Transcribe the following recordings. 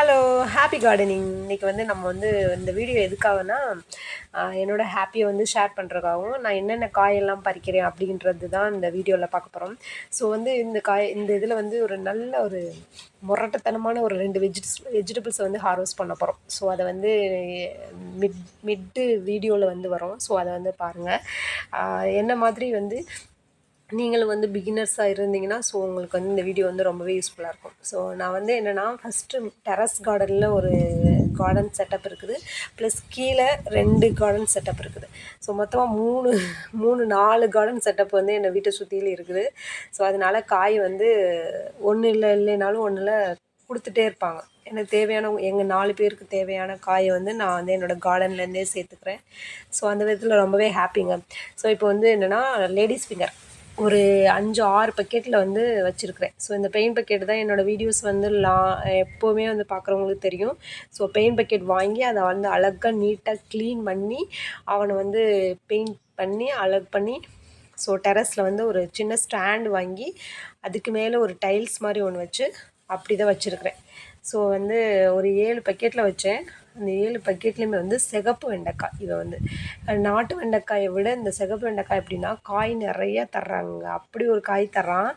Hello happy gardening இன்றைக்கி வந்து நம்ம வந்து இந்த வீடியோ எதுக்காகனா என்னோட ஹாப்பியை வந்து ஷேர் பண்ணுறதுக்காகவும் நான் என்னென்ன காயெல்லாம் பறிக்கிறேன் அப்படின்றது தான் இந்த வீடியோவில் பார்க்க போகிறோம் ஸோ வந்து இந்த காய் இந்த இதில் வந்து ஒரு நல்ல ஒரு முரட்டத்தனமான ஒரு ரெண்டு வெஜிடஸ் வெஜிடபிள்ஸை வந்து ஹார்வெஸ்ட் பண்ண போகிறோம் ஸோ அதை வந்து மிட் மிட்டு வீடியோவில் வந்து வரும். ஸோ அதை வந்து பாருங்கள் என்ன மாதிரி வந்து நீங்களும் வந்து பிகினர்ஸாக இருந்தீங்கன்னா ஸோ உங்களுக்கு வந்து இந்த வீடியோ வந்து ரொம்பவே யூஸ்ஃபுல்லாக இருக்கும். ஸோ நான் வந்து என்னென்னா ஃபஸ்ட்டு டெரஸ் கார்டனில் ஒரு கார்டன் செட்டப் இருக்குது. ப்ளஸ் கீழே ரெண்டு கார்டன் செட்டப் இருக்குது. ஸோ மொத்தமாக மூணு மூணு நாலு கார்டன் செட்டப் வந்து என்னை வீட்டை சுற்றிலும் இருக்குது. ஸோ அதனால் காய் வந்து ஒன்று இல்லை இல்லைனாலும் ஒன்றில் கொடுத்துட்டே இருப்பாங்க. எனக்கு தேவையான எங்கள் நாலு பேருக்கு தேவையான காயை வந்து நான் வந்து என்னோடய கார்டன்லேருந்தே சேர்த்துக்கிறேன். ஸோ அந்த விதத்தில் ரொம்பவே ஹாப்பிங்க ஸோ இப்போ வந்து என்னென்னா லேடிஸ் ஃபிங்கர் ஒரு அஞ்சு ஆறு பக்கெட்டில் வந்து வச்சுருக்கிறேன். ஸோ இந்த பெயிண்ட் பக்கெட் தான் என்னோடய வீடியோஸ் வந்து லா எப்போவுமே வந்து பார்க்குறவங்களுக்கு தெரியும். ஸோ பெயிண்ட் பக்கெட் வாங்கி அதை வந்து அழகாக நீட்டாக க்ளீன் பண்ணி அவனை வந்து பெயிண்ட் பண்ணி அழகு பண்ணி ஸோ டெரஸில் வந்து ஒரு சின்ன ஸ்டாண்டு வாங்கி அதுக்கு மேலே ஒரு டைல்ஸ் மாதிரி ஒன்று வச்சு அப்படி தான் வச்சுருக்கிறேன். ஸோ வந்து ஒரு ஏழு பக்கெட்டில் வச்சேன். அந்த ஏழு பக்கெட்லேயுமே வந்து சிகப்பு வெண்டைக்காய். இதை வந்து நாட்டு வெண்டைக்காயை விட இந்த சிகப்பு வெண்டைக்காய் எப்படின்னா காய் நிறையா தர்றாங்க. அப்படி ஒரு காய் தர்றான்.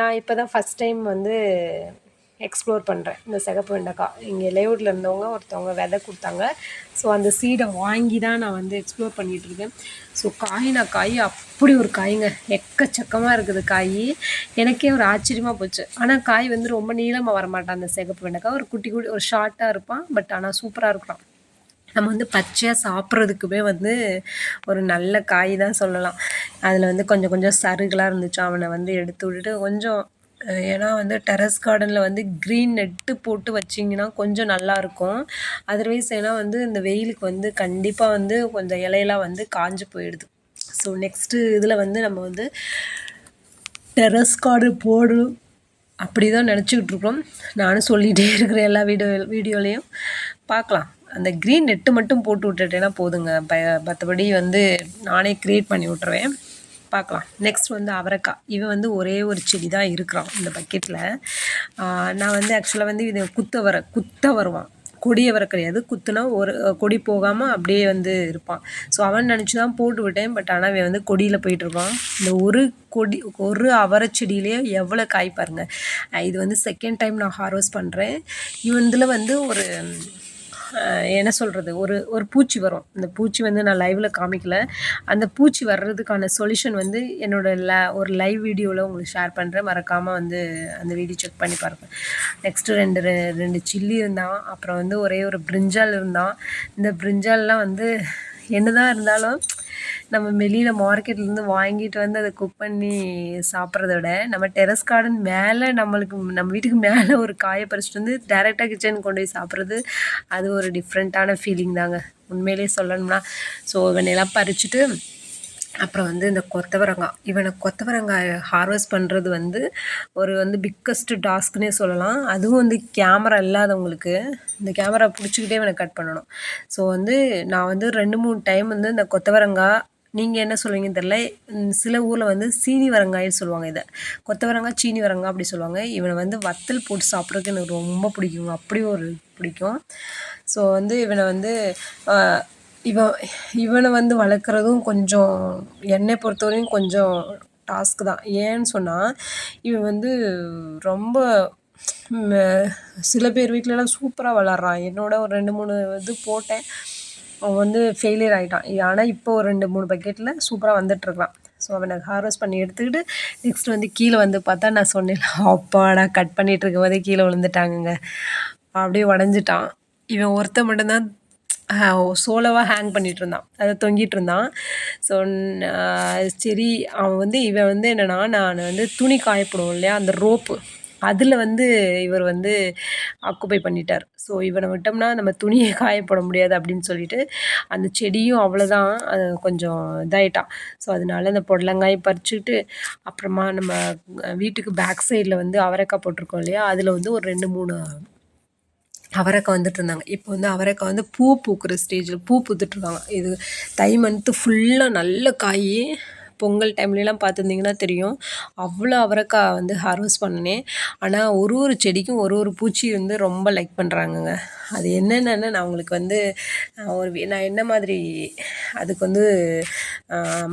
நான் இப்போ தான் ஃபஸ்ட் டைம் வந்து எக்ஸ்ப்ளோர் பண்ணுறேன் இந்த சிகப்பு வெண்டைக்காய். இங்கே லேவுட்டில் இருந்தவங்க ஒருத்தவங்க விதை கொடுத்தாங்க. ஸோ அந்த சீடை வாங்கி தான் நான் வந்து எக்ஸ்ப்ளோர் பண்ணிகிட்ருக்கேன் ஸோ காய்னா காய் அப்படி ஒரு காய்ங்க. எக்கச்சக்கமாக இருக்குது காய். எனக்கே ஒரு ஆச்சரியமாக போச்சு. ஆனால் காய் வந்து ரொம்ப நீளமாக வரமாட்டான் அந்த சிகப்பு வெண்டைக்காய். ஒரு குட்டி குட்டி ஒரு ஷார்ட்டாக இருப்பான் பட் ஆனால் சூப்பராக இருக்கலாம் நம்ம வந்து பச்சையாக சாப்பிட்றதுக்குமே வந்து ஒரு நல்ல காய் தான் சொல்லலாம். அதில் வந்து கொஞ்சம் கொஞ்சம் சருகலாக இருந்துச்சு. அவனை வந்து எடுத்து விட்டுட்டு கொஞ்சம் ஏன்னா வந்து டெரஸ் கார்டனில் வந்து க்ரீன் நெட்டு போட்டு வச்சிங்கன்னா கொஞ்சம் நல்லாயிருக்கும் அதர்வைஸ் ஏன்னா வந்து இந்த வெயிலுக்கு வந்து கண்டிப்பாக வந்து கொஞ்சம் இலையெல்லாம் வந்து காஞ்சு போயிடுது. ஸோ நெக்ஸ்ட்டு இதில் வந்து நம்ம வந்து டெரஸ் கார்டு போடணும் அப்படி தான் நினச்சிக்கிட்டு இருக்கோம் நானும் சொல்லிகிட்டே இருக்கிறேன் எல்லா வீடியோ வீடியோலையும். பார்க்கலாம் அந்த க்ரீன் நெட்டு மட்டும் போட்டு விட்டுட்டேன்னா போதுங்க. ப மற்றபடி வந்து நானே க்ரியேட் பண்ணி விட்ருவேன் பார்க்கலாம். நெக்ஸ்ட் வந்து அவரைக்காய் இவன் வந்து ஒரே ஒரு செடி தான் இருக்கிறான் இந்த பக்கெட்டில் நான் வந்து ஆக்சுவலாக வந்து இது குத்தவரை குத்த வருவான். கொடியை வர கிடையாது. குத்துனா ஒரு கொடி போகாமல் அப்படியே வந்து இருப்பான். ஸோ அவன் நினச்சி தான் போட்டு விட்டேன். பட் ஆனால் அவன் வந்து கொடியில் போயிட்டுருப்பான் இந்த ஒரு கொடி ஒரு அவரை செடியிலேயே எவ்வளோ காய் பாருங்கள் இது வந்து செகண்ட் டைம் நான் ஹார்வெஸ்ட் பண்ணுறேன் இவன் இதில் வந்து ஒரு என்ன சொல்கிறது ஒரு ஒரு பூச்சி வரும். அந்த பூச்சி வந்து நான் லைவில் காமிக்கல. அந்த பூச்சி வர்றதுக்கான சொல்யூஷன் வந்து என்னோட ல ஒரு லைவ் வீடியோவில் உங்களுக்கு ஷேர் பண்ணுறேன் மறக்காமல் வந்து அந்த வீடியோ செக் பண்ணி பாருங்கள் நெக்ஸ்ட்டு ரெண்டு ரெண்டு சில்லி இருந்தான். அப்புறம் வந்து ஒரே ஒரு பிரிஞ்சால் இருந்தான். இந்த பிரிஞ்சால்லாம் வந்து என்னதான் இருந்தாலும் நம்ம வெளியில் மார்க்கெட்லேருந்து வாங்கிட்டு வந்து அதை குக் பண்ணி சாப்பிட்றத விட நம்ம டெரஸ் கார்டன் மேலே நம்மளுக்கு நம்ம வீட்டுக்கு மேலே ஒரு காயை பறிச்சிட்டு வந்து டேரெக்டாக கிச்சன் கொண்டு போய் சாப்பிட்றது அது ஒரு டிஃப்ரெண்ட்டான ஃபீலிங் தாங்க. உண்மையிலே சொல்லணும்னா. ஸோ இவனையெல்லாம் பறிச்சுட்டு அப்புறம் வந்து இந்த கொத்தவரங்காய். இவனை கொத்தவரங்காய் ஹார்வெஸ்ட் பண்ணுறது வந்து ஒரு வந்து பிக்கஸ்ட் டாஸ்க்னே சொல்லலாம். அதுவும் வந்து கேமரா இல்லாதவங்களுக்கு இந்த கேமரா பிடிச்சிக்கிட்டே இவனை கட் பண்ணணும். ஸோ வந்து நான் வந்து ரெண்டு மூணு டைம் வந்து இந்த கொத்தவரங்காய் நீங்கள் என்ன சொல்லுவீங்கன்னு தெரில சில ஊரில் வந்து சீனி வரங்காய்னு சொல்லுவாங்க இதை. கொத்தவரங்காய் சீனி வரங்காய் அப்படி சொல்லுவாங்க. இவனை வந்து வத்தல் போட்டு சாப்பிட்றதுக்கு எனக்கு ரொம்ப பிடிக்குங்க. அப்படி ஒரு பிடிக்கும். ஸோ வந்து இவனை வந்து இவன் இவனை வந்து வளர்க்குறதும் கொஞ்சம் என்னை பொறுத்தவரையும் கொஞ்சம் டாஸ்க்கு தான். ஏன்னு சொன்னால் இவன் வந்து ரொம்ப சில பேர் வீட்டிலலாம் சூப்பராக வளர்றான். என்னோட ஒரு ரெண்டு மூணு இது போட்டேன். அவன் வந்து ஃபெயிலியர் ஆகிட்டான் ஆனால் இப்போ ஒரு ரெண்டு மூணு பக்கெட்டில் சூப்பராக வந்துட்டுருக்கான் ஸோ அவனை ஹார்வெஸ்ட் பண்ணி எடுத்துக்கிட்டு நெக்ஸ்ட் வந்து கீழே வந்து பார்த்தா நான் சொன்னேன் அப்பாடா கட் பண்ணிகிட்டு இருக்கும் போதே கீழே விழுந்துட்டாங்கங்க. அப்படியே உடஞ்சிட்டான். இவன் ஒருத்தன் மட்டும்தான் சோலோவாக ஹேங் பண்ணிகிட்டு இருந்தான் அதை தொங்கிட்டு இருந்தான் ஸோ சரி அவன் வந்து இவன் வந்து என்னென்னா நான் வந்து துணி காயப்படும் இல்லையா அந்த ரோப்பு அதில் வந்து இவர் வந்து ஆக்குப்பை பண்ணிட்டார். ஸோ இவனை விட்டோம்னா நம்ம துணியை காயப்பட முடியாது அப்படின்னு சொல்லிட்டு அந்த செடியும் அவ்வளோதான் அது கொஞ்சம் இதாயிட்டான் ஸோ அதனால அந்த புடலங்காயை பறிச்சுட்டு அப்புறமா நம்ம வீட்டுக்கு பேக் சைடில் வந்து அவரைக்காய் போட்டிருக்கோம் இல்லையா? அதில் வந்து ஒரு ரெண்டு மூணு அவரைக்காய் வந்துட்டு இருந்தாங்க. இப்போ வந்து அவரைக்காய் வந்து பூ பூக்கிற ஸ்டேஜில் பூ பூத்துட்ருக்காங்க இது தை மந்த்து ஃபுல்லாக நல்ல காய் பொங்கல் டைம்லலாம் பார்த்துருந்தீங்கன்னா தெரியும். அவ்வளோ அவரைக்காய் வந்து ஹார்வெஸ்ட் பண்ணினேன். ஆனால் ஒரு ஒரு செடிக்கும் ஒரு ஒரு பூச்சி வந்து ரொம்ப லைக் பண்ணுறாங்கங்க அது என்னென்னு நான் உங்களுக்கு வந்து ஒரு நான் என்ன மாதிரி அதுக்கு வந்து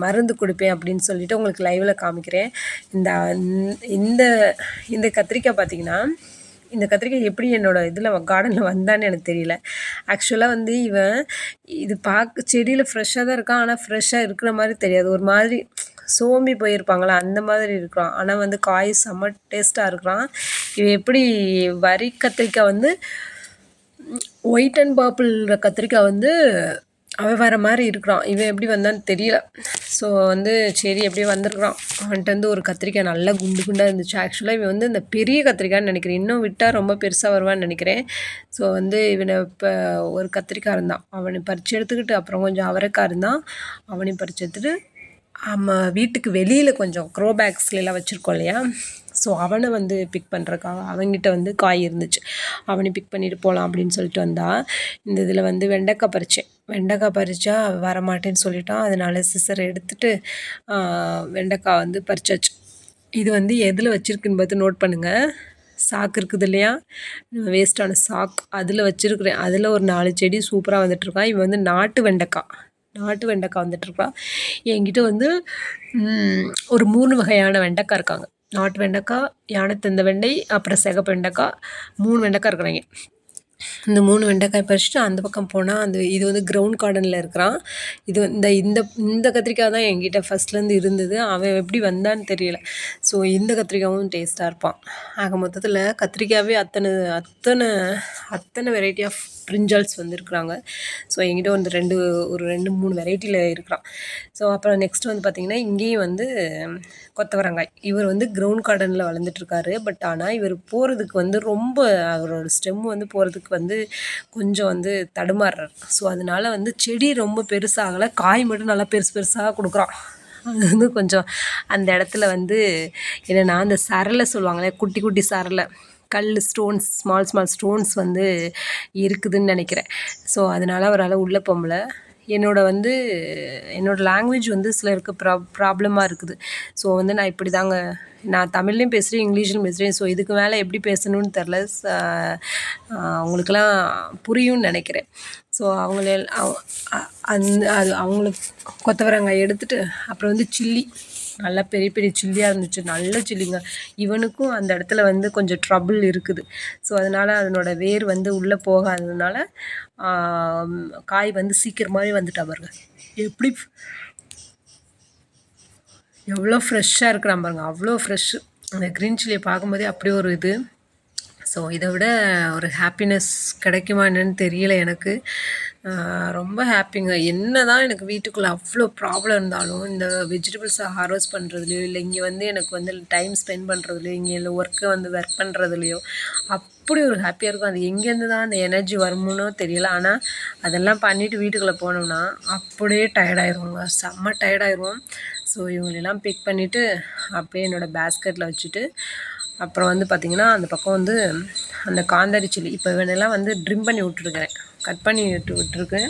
மருந்து கொடுப்பேன் அப்படின்னு சொல்லிட்டு உங்களுக்கு லைவில் காமிக்கிறேன். இந்த இந்த இந்த கத்திரிக்காய் பார்த்திங்கன்னா இந்த கத்திரிக்காய் எப்படி என்னோடய இதில் கார்டனில் வந்தான்னு எனக்கு தெரியல. ஆக்சுவலாக வந்து இவன் இது பார்க்க செடியில் ஃப்ரெஷ்ஷாக தான் இருக்கான். ஆனால் ஃப்ரெஷ்ஷாக இருக்கிற மாதிரி தெரியாது. ஒரு மாதிரி சோம்பி போயிருப்பாங்களா? அந்த மாதிரி இருக்கிறான். ஆனால் வந்து காய் செம்ம டேஸ்ட்டாக இருக்கிறான். இவன் எப்படி வரி கத்திரிக்காய் வந்து ஒயிட் அண்ட் பர்பிள் கத்திரிக்காய் வந்து அவன் வர மாதிரி இருக்கிறான். இவன் எப்படி வந்தான்னு தெரியல. ஸோ வந்து சரி எப்படியே வந்திருக்கிறான். அவன்கிட்ட வந்து ஒரு கத்திரிக்காய் நல்லா குண்டு குண்டாக இருந்துச்சு. ஆக்சுவலாக இவன் வந்து இந்த பெரிய கத்திரிக்காய்னு நினைக்கிறேன். இன்னும் விட்டால் ரொம்ப பெருசாக வருவான்னு நினைக்கிறேன். ஸோ வந்து இவனை இப்போ ஒரு கத்திரிக்காய் இருந்தான். அவனை பறித்து எடுத்துக்கிட்டு அப்புறம் கொஞ்சம் அவரைக்காய் இருந்தான். அவனையும் பறித்து எடுத்துகிட்டு நம்ம வீட்டுக்கு வெளியில் கொஞ்சம் க்ரோ பேக்ஸ்லாம் வச்சுருக்கோம் இல்லையா? ஸோ அவனை வந்து பிக் பண்ணுறக்காக அவங்ககிட்ட வந்து காய் இருந்துச்சு. அவனை பிக் பண்ணிட்டு போகலாம் அப்படின்னு சொல்லிட்டு வந்தால் இந்த இதில் வந்து வெண்டைக்காய் பறித்தேன் வெண்டைக்காய் பறித்தா வரமாட்டேன்னு சொல்லிட்டான். அதனால சிசர் எடுத்துகிட்டு வெண்டைக்காய் வந்து பறிச்சாச்சு. இது வந்து எதில் வச்சுருக்குன்னு பார்த்து நோட் பண்ணுங்கள் சாக்கு இருக்குது இல்லையா? வேஸ்ட்டான சாக் அதில் வச்சுருக்குறேன். அதில் ஒரு நாலு செடி சூப்பராக வந்துட்டுருக்கான். இவன் வந்து நாட்டு வெண்டைக்காய். நாட்டு வெண்டைக்காய் வந்துட்டுருக்கான் என்கிட்ட வந்து ஒரு மூணு வகையான வெண்டைக்காய் இருக்காங்க. நாட்டு வெண்டைக்காய் யானை தந்த வெண்டை அப்புறம் சிகப்பு வெண்டைக்காய் மூணு வெண்டைக்காய் இருக்கிறாங்க. இந்த மூணு வெண்டைக்காய் பறிச்சுட்டு அந்த பக்கம் போனால் அந்த இது வந்து கிரவுண்ட் கார்டனில் இருக்கிறான். இது இந்த இந்த இந்த கத்திரிக்காய் தான் என்கிட்ட ஃபஸ்ட்லேருந்து இருந்தது. அவன் எப்படி வந்தான்னு தெரியல. ஸோ இந்த கத்திரிக்காயும் டேஸ்ட்டாக இருப்பான். ஆக மொத்தத்தில் கத்திரிக்காவே அத்தனை அத்தனை அத்தனை வெரைட்டி ஆஃப் பிரிஞ்சால்ஸ் வந்துருக்குறாங்க. ஸோ என்கிட்ட வந்து ரெண்டு ஒரு ரெண்டு மூணு வெரைட்டியில் இருக்கிறான். ஸோ அப்புறம் நெக்ஸ்ட் வந்து பார்த்திங்கன்னா இங்கேயும் வந்து கொத்தவரங்காய். இவர் வந்து கிரவுண்ட் கார்டனில் வளர்ந்துட்டுருக்காரு பட் ஆனால் இவர் போகிறதுக்கு வந்து ரொம்ப அவரோட ஸ்டெம் வந்து போகிறதுக்கு வந்து கொஞ்சம் வந்து தடுமாறுறார். ஸோ அதனால் வந்து செடி ரொம்ப பெருசாகலை. காய் மட்டும் நல்லா பெருசு பெருசாக கொடுக்குறான் அது வந்து கொஞ்சம் அந்த இடத்துல வந்து என்னென்னா அந்த சரலை சொல்லுவாங்களே குட்டி குட்டி சரலை கல் ஸ்டோன்ஸ் ஸ்மால் ஸ்மால் ஸ்டோன்ஸ் வந்து இருக்குதுன்னு நினைக்கிறேன். ஸோ அதனால் அவரால் உள்ளே போகல என்னோடய வந்து என்னோடய லாங்குவேஜ் வந்து சிலருக்கு ப்ரா ப்ராப்ளமாக இருக்குது. ஸோ வந்து நான் இப்படி தாங்க நான் தமிழ்லையும் பேசுகிறேன் இங்கிலீஷ்லையும் பேசுகிறேன் ஸோ இதுக்கு மேலே எப்படி பேசணும்னு தெரில அவங்களுக்கெல்லாம் புரியும்னு நினைக்கிறேன். ஸோ அவங்கள அந்த அது அவங்களுக்கு கொத்தவரங்காய் எடுத்துகிட்டு அப்புறம் வந்து சில்லி. நல்லா பெரிய பெரிய சில்லியாக இருந்துச்சு. நல்ல சில்லிங்க. இவனுக்கும் அந்த இடத்துல வந்து கொஞ்சம் ட்ரபுள் இருக்குது. ஸோ அதனால் அதனோட வேர் வந்து உள்ளே போகாததுனால காய் வந்து சீக்கிரமாகவே வந்துட்டா பாருங்க. எப்படி எவ்வளோ ஃப்ரெஷ்ஷாக இருக்கிறான் பாருங்க அவ்வளோ ஃப்ரெஷ்ஷு அந்த க்ரீன் சில்லியை பார்க்கும்போதே அப்படியே ஒரு இது. ஸோ இதை விட ஒரு ஹாப்பினஸ் கிடைக்குமா என்னன்னு தெரியல எனக்கு. ரொம்ப ஹாப்பிங்க என்ன தான் எனக்கு வீட்டுக்குள்ளே அவ்வளோ ப்ராப்ளம் இருந்தாலும் இந்த வெஜிடபிள்ஸை ஹார்வெஸ்ட் பண்ணுறதுலையோ இல்லை இங்கே வந்து எனக்கு வந்து டைம் ஸ்பெண்ட் பண்ணுறதுலையோ இங்கே இல்லை ஒர்க்கை வந்து ஒர்க் பண்ணுறதுலையோ அப்படி ஒரு ஹாப்பியாக இருக்கும். அது எங்கேருந்து தான் அந்த எனர்ஜி வருமோனோ தெரியல. ஆனால் அதெல்லாம் பண்ணிவிட்டு வீட்டுக்குள்ளே போனோம்னா அப்படியே டயர்டாயிருவோங்க செம்ம டயர்டாயிருவோம் ஸோ இவங்களெல்லாம் பிக் பண்ணிவிட்டு அப்படியே என்னோடய பேஸ்கெட்டில் வச்சுட்டு அப்புறம் வந்து பார்த்திங்கன்னா அந்த பக்கம் வந்து அந்த காந்தாரி சில்லி இப்போ வேணெல்லாம் வந்து ட்ரிம் பண்ணி விட்ருக்குறேன் கட் பண்ணி விட்டு விட்டுருக்கேன்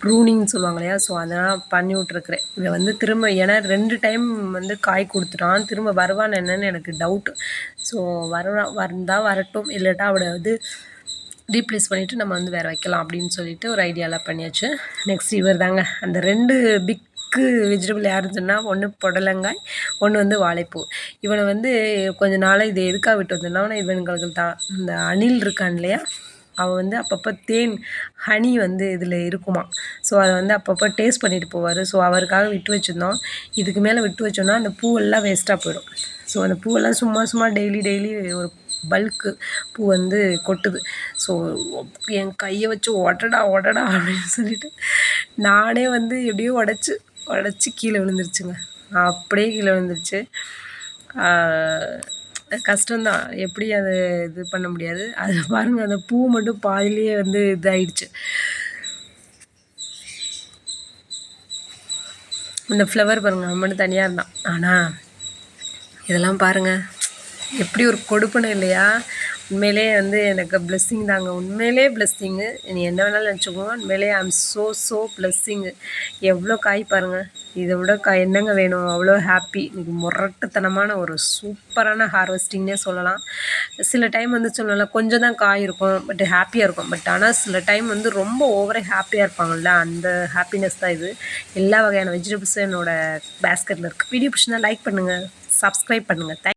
ப்ரூனிங்னு சொல்லுவாங்க இல்லையா? ஸோ அதெல்லாம் பண்ணி விட்ருக்குறேன் இதை வந்து திரும்ப ஏன்னா ரெண்டு டைம் வந்து காய் கொடுத்துட்டான். திரும்ப வருவான்னு என்னன்னு எனக்கு டவுட்டு ஸோ வர வந்தால் வரட்டும். இல்லாட்டா அவட வந்து ரீப்ளேஸ் பண்ணிவிட்டு நம்ம வந்து வேறு வைக்கலாம் அப்படின்னு சொல்லிட்டு ஒரு ஐடியாலாம் பண்ணியாச்சு. நெக்ஸ்ட் இவர் தாங்க அந்த ரெண்டு பிக் பிக்கு வெஜிடபிள் யாருன்னு சொன்னால் ஒன்று புடலங்காய் ஒன்று வந்து வாழைப்பூ. இவனை வந்து கொஞ்ச நாளாக இது எதுக்காக விட்டு வந்தோம்னா இவனுங்களுக்கு தான். இந்த அணில் இருக்கான் இல்லையா? அவன் வந்து அப்பப்போ தேன் ஹனி வந்து இதில் இருக்குமா ஸோ அதை வந்து அப்பப்போ டேஸ்ட் பண்ணிட்டு போவார். ஸோ அவருக்காக விட்டு வச்சுருந்தோம். இதுக்கு மேலே விட்டு வச்சோன்னா அந்த பூவெல்லாம் வேஸ்ட்டாக போயிடும். ஸோ அந்த பூவெல்லாம் சும்மா சும்மா டெய்லி டெய்லி ஒரு பல்க்கு பூ வந்து கொட்டுது. ஸோ என் கையை வச்சு ஒடடா ஒடடா அப்படின்னு சொல்லிட்டு நானே வந்து எப்படியோ உடச்சி உடச்சி கீழே விழுந்துருச்சுங்க. அப்படியே கீழே விழுந்துருச்சு. கஷ்டம்தான். எப்படி அதை இது பண்ண முடியாது? அது பாருங்கள் அந்த பூ மட்டும் பாதிலேயே வந்து இதாகிடுச்சு இந்த ஃப்ளவர் பாருங்கள் அவன் மட்டும் தனியாக இருந்தான். ஆனால் இதெல்லாம் பாருங்கள் எப்படி ஒரு கொடுப்பனை இல்லையா? உண்மையிலே வந்து எனக்கு பிளெஸ்ஸிங் தாங்க. உண்மையிலே பிளெஸ்ஸிங்கு நீ என்ன வேணாலும் நினச்சிக்கோங்க. உண்மையிலே ஐ ஆம் ஸோ ஸோ பிளெஸ்ஸிங்கு எவ்வளோ காய் பாருங்கள் இதை விட கா என்னங்க வேணும்? அவ்வளோ ஹாப்பி இன்னைக்கு முரட்டுத்தனமான ஒரு சூப்பரான ஹார்வெஸ்டிங்னே சொல்லலாம். சில டைம் வந்து சொல்லலாம் கொஞ்சம் தான் காய் இருக்கும் பட் ஹாப்பியாக இருக்கும். பட் ஆனால் சில டைம் வந்து ரொம்ப ஓவரே ஹாப்பியாக இருப்பாங்கள்ல அந்த ஹாப்பினஸ் தான் இது. எல்லா வகையான வெஜிடபிள்ஸும் என்னோடய பேஸ்கெட்டில் இருக்குது வீடியோ பிடிச்சிருந்தா லைக் பண்ணுங்கள் சப்ஸ்கிரைப் பண்ணுங்கள் தேங்க்